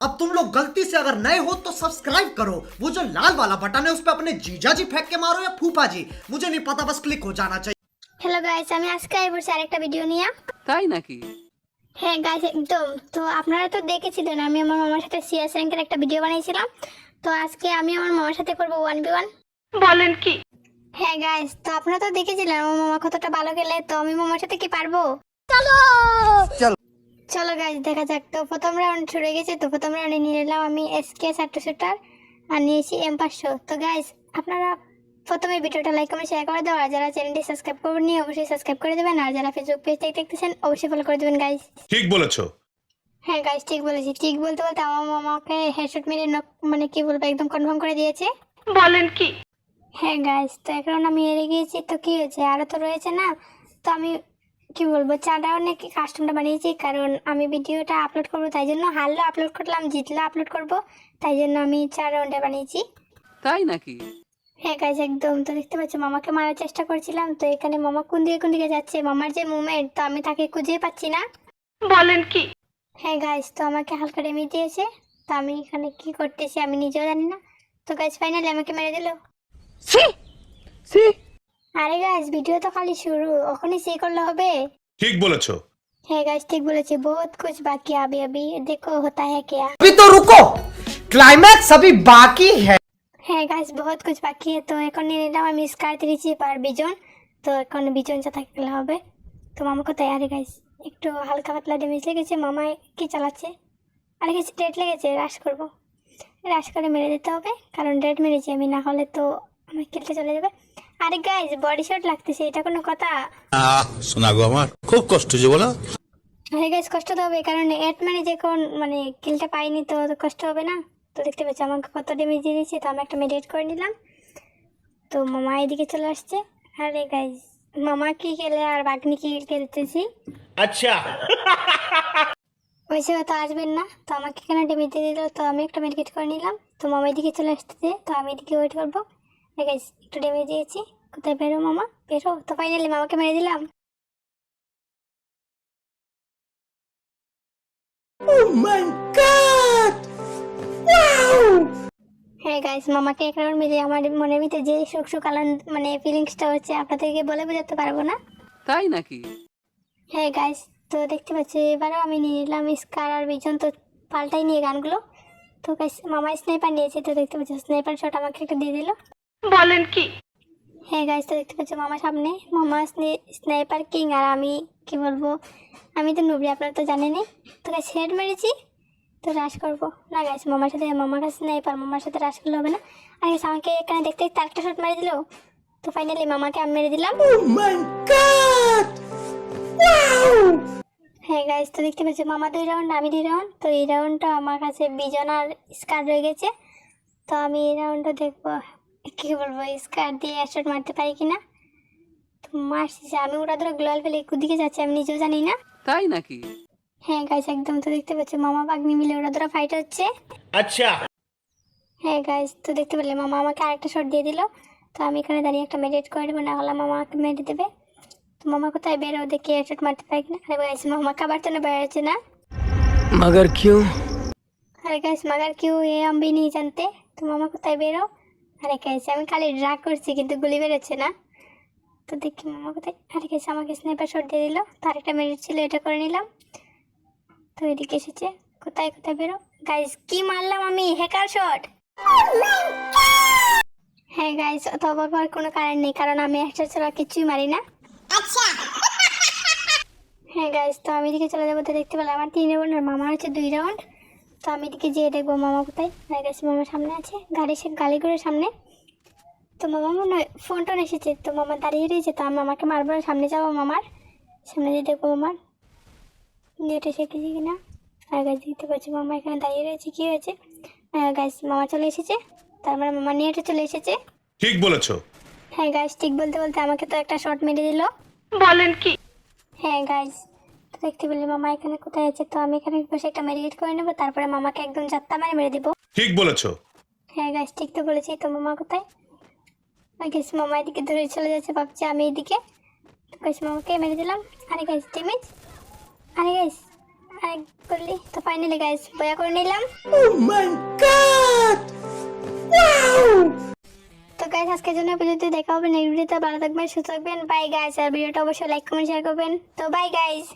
अब तुम लोग गलती से अगर नए हो तो सब्सक्राइब करो वो जो लाल वाला बटन है उस पर अपने जीजा जी फेंक के मारो या फूफा जी मुझे नहीं पता बस क्लिक हो जाना चाहिए হ্যালো গাইস আমি আজকে আই বলছি আরেকটা ভিডিও নিয়ে তাই নাকি হ্যাঁ গাইস একদম তো আপনারা তো দেখেছিলেন আমি আমার মামার সাথে সিএস র্যাঙ্কের একটা ভিডিও বানিয়েছিলাম তো আজকে আমি আমার মামার সাথে করবো ওয়ান বি ওয়ান বলেন কি হ্যাঁ গাইস তো আপনারা তো দেখেছিলেন আমার মামা কতটা ভালো খেলে তো আমি মামার সাথে কি পারবো চলো গাইস দেখা যাক। তো প্রথম রাউন্ড ছুড়ে গেছে। তো প্রথম রাউন্ডে নিয়ে নিলাম আমি এসকে সাট্টু শুটার আর নিয়েছি এম পাঁচশো। তো গাইস আপনারা প্রথমে ভিডিওটা লাইক কমেন্ট শেয়ার করে দেওয়া আর যারা চ্যানেলটি সাবস্ক্রাইব করবেন অবশ্যই সাবস্ক্রাইব করে দেবেন। আর যারা ফেসবুক পেজ থেকে দেখতেছেন অবশ্যই ফলো করে দেবেন গাইস ঠিক বলেছ। হ্যাঁ গাইস ঠিক বলেছি। ঠিক বলতে বলতে আমার মামাকে হেডশট মেরে মানে কি বলব একদম কনফার্ম করে দিয়েছে। বলেন কি? হ্যাঁ গাইস তো এখন আমি হেরে গিয়েছি। তো কি হয়েছে? আরও তো রয়েছে না। তো আমি কি বলব চার রাউন্ডে কি কাস্টমটা বানিয়েছি কারণ আমি ভিডিওটা আপলোড করব তাই জন্য হারলেও আপলোড করলাম জিতলেও আপলোড করব তাই জন্য আমি চার রাউন্ডে বানিয়েছি। তাই নাকি? হ্যাঁ গাইস একদম। তো দেখতে পাচ্ছ মামাকে মারার চেষ্টা করছিলাম তো এখানে মামা কোন দিকে কোন দিকে যাচ্ছে। মামার যে মুভমেন্ট তো আমি তাকে খুঁজে পাচ্ছি না। বলেন কি? হ্যাঁ গাইস তো আমাকে হালকা ডেমি দিয়েছে। তো আমি এখানে কি করতেছি আমি নিজেও জানি না। তো গাইস ফাইনালি আমাকে মেরে দিল। আরে গাইস ভিডিও তো খালি শুরু ওখানে সে করলে হবে ঠিক বলেছো है गाइस ठीक बोले छे बहुत कुछ बाकी है अभी अभी देखो होता है क्या अभी तो रुको क्लाइमैक्स अभी बाकी है হ্যাঁ গাইস বহুত কিছু বাকি তো এখন নিয়ে নিলাম আমি স্কার দিয়েছি পার বিজন তো এখন বিজন যা থাকলে হবে তো মামা কোথায় আরে গাইস একটু হালকা পাতলা ড্যামেজ লেগেছে মামা কি চালাচ্ছে আরে গেছে ডেট লেগেছে রাশ করব রাশ করে মেরে দিতে হবে কারণ ডেট মেরেছি আমি না হলে তো আমার কিলটা চলে যাবে আরে গাইস বডি শট লাগতেছে এটা কোনো কথা? আহ শোনা গো আমার খুব কষ্ট যে বলো। আরে গাইস কষ্ট তো হবে কারণ এট মানে যখন মানে কিলটা পাইনি তো কষ্ট হবে না। তো দেখতে পাচ্ছি আমাকে কত ড্যামেজ দিয়েছে তো আমি একটা মেডিটেট করে নিলাম। তো মামা এদিকে চলে আসছে। আরে গাইস মামা কি খেলে আর বাগনি কি খেলতেছি? আচ্ছা। ওইসে তো আসবেন না তো আমাকে এখানে ড্যামেজ দিয়ে দিল? তো আমি একটা মেডিকেট করে নিলাম। তো মামা এদিকে চলে আসতেছে তো আমি এদিকে ওয়েট করব। গাইস একটু ড্যামেজ দিয়েছি। কোথায় বেরো মামা? বেরো তো ফাইনালি মামাকে মেরে দিলাম। হ্যাঁ গাইস মামাকে এক রাউন্ড মেরে আমার মনের ভিতরে যে সুখ সুখ আনন্দ মানে ফিলিংসটা হচ্ছে আপনাদেরকে বলে বোঝাতে পারব না। তাই নাকি? হ্যাঁ গাইস তো দেখতে পাচ্ছি এবারও আমি নিয়ে নিলাম স্কার আর বিজন তো পাল্টাই নিয়ে গানগুলো। তো গাইস মামা স্নাইপার নিয়েছে তো দেখতে পাচ্ছি স্নাইপার শট আমাকে একটা দিয়ে দিল। বলেন কি? হ্যাঁ গাইস তো দেখতে পাচ্ছি মামা সামনে। মামা স্নাইপার কিং আর আমি কি বলব? আমি তো নুবরি আপনারা তো জানেনই। তো গাইস হেড মেরেছি। তো রাশ করব। না গাইস মামার সাথে মামার কাছে স্নাইপার মামার সাথে রাশ করলে হবে না। আর গাইস আমাকে এখানে দেখতে দেখতে আরেকটা শট মেরে দিল। তো ফাইনালি মামাকে আমি মেরে দিলাম। হ্যাঁ গাইস তো দেখতে পাচ্ছি মামা দুই রাউন্ড আমি দুই রাউন্ড তো এই রাউন্ডটা আমার কাছে বিজন আর স্কার রয়ে গেছে। তো আমি এই রাউন্ডটা দেখব। কি বলবো স্কার দিয়ে একশট মারতে পারি কিনা তো মারছি যে আমি ওরা ধরো গ্লোয়াল ফেলে দিকে যাচ্ছে আমি নিজেও জানি না তাই নাকি হ্যাঁ গাইস একদম তো দেখতে পাচ্ছি মামা বাগনি মিলে ওরা ধরো ফাইট হচ্ছে আচ্ছা হ্যাঁ গাইস তো দেখতে পেলে মামা আমাকে আরেকটা শট দিয়ে দিল তো আমি এখানে দাঁড়িয়ে একটা মেডিটেট করে দেবো না হলে মামা আমাকে মেরে দেবে তো মামা কোথায় বেরো দেখি শট মারতে পারি কিনা আরে গাইস মামা খাবার তো না বেরোচ্ছে না मगर क्यों अरे गाइस मगर क्यों ये हम भी नहीं जानते তো মামা কোথায় বেরো আরে গাইস আমি খালি ড্রাগ করছি কিন্তু গুলি বেরোচ্ছে না। তো দেখি মামা কোথায়। আরে গাইস আমাকে স্নাইপার শট দিয়ে দিল। তার একটা মেরিট ছিল এটা করে নিলাম। তো এদিকে এসেছে। কোথায় কোথায় বেরো? গাইস কি মারলাম আমি? হ্যাকার শট হ্যাঁ গাইস অত অবাক হওয়ার কোনো কারণ নেই কারণ আমি একটা ছাড়া কিছুই মারি না। হ্যাঁ গাইস তো আমি এদিকে চলে যাব। তো দেখতে পেলাম আমার তিন রাউন্ড আর মামা হচ্ছে দুই রাউন্ড তো আমি এদিকে যেয়ে দেখব মামা কোথায়। হ্যাঁ গাইস মামা সামনে আছে। গাড়ি সে গাড়ি করে সামনে। তো মামা মনে হয় ফোন টোন এসেছে। তো মামা দাঁড়িয়ে রয়েছে। তো আমি মামাকে মারবো না, সামনে যাব মামার। সামনে দিয়ে দেখব মামার। নেট এসেছে কিনা। আর গাছ দেখতে পাচ্ছি মামা এখানে দাঁড়িয়ে রয়েছে। কী হয়েছে? গাছ মামা চলে এসেছে। তার মানে মামা নেটে চলে এসেছে। ঠিক বলেছ। হ্যাঁ গাছ ঠিক বলতে বলতে আমাকে তো একটা শট মেরে দিল। বলেন কি? হ্যাঁ গাইস তো দেখতে পেলে মামা এখানে কোথায় আছে? তো আমি এখানে বসে একটা মেডিকেট করে নেব তারপরে মামাকে একদম যাত্রা মানে মেরে দেবো। ঠিক বলেছ। হ্যাঁ গাইস ঠিক তো বলেছি। তো মামা কোথায়? গাইস মামা এদিকে ধরে চলে যাচ্ছে ভাবছি আমি এদিকে। তো গাইস মামাকে মেরে দিলাম। আরে গাইস ড্যামেজ আরে গাইস এক করলি তো ফাইনালি গাইস বয়া করে নিলাম। তো গাইস আজকের জন্য ভিডিওতে দেখা হবে নেক্সট ভিডিওতে ভালো থাকবেন সুস্থ থাকবেন। বাই গাইস আর ভিডিওটা অবশ্যই লাইক কমেন্ট শেয়ার করবেন। তো বাই গাইস